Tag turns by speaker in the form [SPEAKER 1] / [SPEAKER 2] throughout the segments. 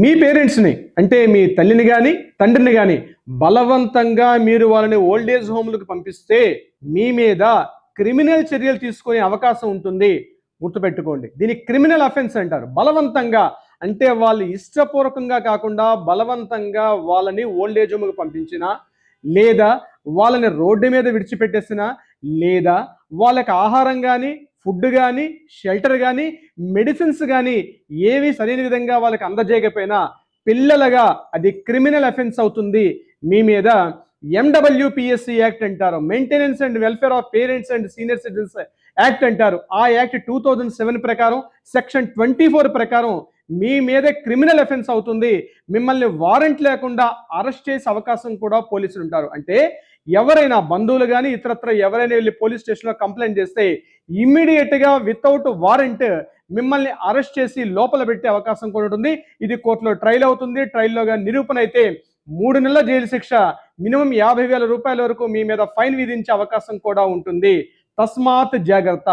[SPEAKER 1] మీ పేరెంట్స్ని అంటే మీ తల్లిని కానీ తండ్రిని కానీ బలవంతంగా మీరు వాళ్ళని ఓల్డ్ ఏజ్ హోమ్లకు పంపిస్తే మీ మీద క్రిమినల్ చర్యలు తీసుకునే అవకాశం ఉంటుంది. గుర్తుపెట్టుకోండి. దీన్ని క్రిమినల్ అఫెన్స్ అంటారు. బలవంతంగా అంటే వాళ్ళు ఇష్టపూర్వకంగా కాకుండా బలవంతంగా వాళ్ళని ఓల్డ్ ఏజ్ హోమ్కి పంపించినా లేదా వాళ్ళని రోడ్డు మీద విడిచిపెట్టేసినా లేదా వాళ్ళకి ఆహారం కానీ ఫుడ్ కానీ షెల్టర్ కానీ మెడిసిన్స్ కానీ ఏవి సరైన విధంగా వాళ్ళకి అందజేయకపోయినా పిల్లలుగా అది క్రిమినల్ అఫెన్స్ అవుతుంది. మీ మీద ఎండబ్ల్యూపిఎస్సి యాక్ట్ అంటారు. Maintenance and welfare of parents and senior citizens act అంటారు. ఆ యాక్ట్ టూ థౌజండ్ సెవెన్ ప్రకారం సెక్షన్ ట్వంటీ ఫోర్ ప్రకారం మీ మీద క్రిమినల్ అఫెన్స్ అవుతుంది. మిమ్మల్ని వారెంట్ లేకుండా అరెస్ట్ చేసే అవకాశం కూడా పోలీసులు ఉంటారు. అంటే ఎవరైనా బంధువులు కానీ ఇతరత్ర ఎవరైనా వెళ్ళి పోలీస్ స్టేషన్లో కంప్లైంట్ చేస్తే ఇమ్మీడియట్గా వితౌట్ వారెంట్ మిమ్మల్ని అరెస్ట్ చేసి లోపల పెట్టే అవకాశం కూడా ఉంటుంది. ఇది కోర్టులో ట్రయల్ అవుతుంది. ట్రయల్లోగా నిరూపణ అయితే మూడు నెలల జైలు శిక్ష మినిమం యాభై వేల రూపాయల వరకు మీ మీద ఫైన్ విధించే అవకాశం కూడా ఉంటుంది. తస్మాత్ జాగ్రత్త.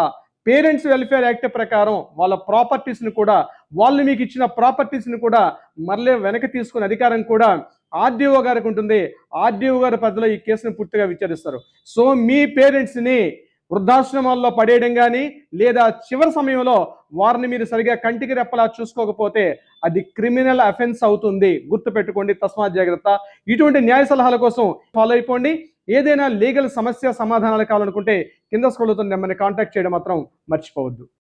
[SPEAKER 1] పేరెంట్స్ వెల్ఫేర్ యాక్ట్ ప్రకారం వాళ్ళ ప్రాపర్టీస్ని కూడా వాళ్ళు మీకు ఇచ్చిన ప్రాపర్టీస్ని కూడా మరలే వెనక్కి తీసుకునే అధికారం కూడా ఆర్డీఓ గారికి ఉంటుంది. ఆర్డీఓ గారి పరిధిలో ఈ కేసును పూర్తిగా విచారిస్తారు. సో మీ పేరెంట్స్ని వృద్ధాశ్రమాల్లో పడేయడం కానీ లేదా చివరి సమయంలో వారిని మీరు సరిగా కంటికి రెప్పలా చూసుకోకపోతే అది క్రిమినల్ అఫెన్స్ అవుతుంది. గుర్తుపెట్టుకోండి తస్మాత్ జాగ్రత్త. ఇటువంటి న్యాయ సలహాల కోసం ఫాలో అయిపోండి. ఏదైనా లీగల్ సమస్య సమాధానాలు కావాలనుకుంటే కింద స్కూళ్ళతో నెంబర్ని కాంటాక్ట్ చేయడం మాత్రం మర్చిపోవద్దు.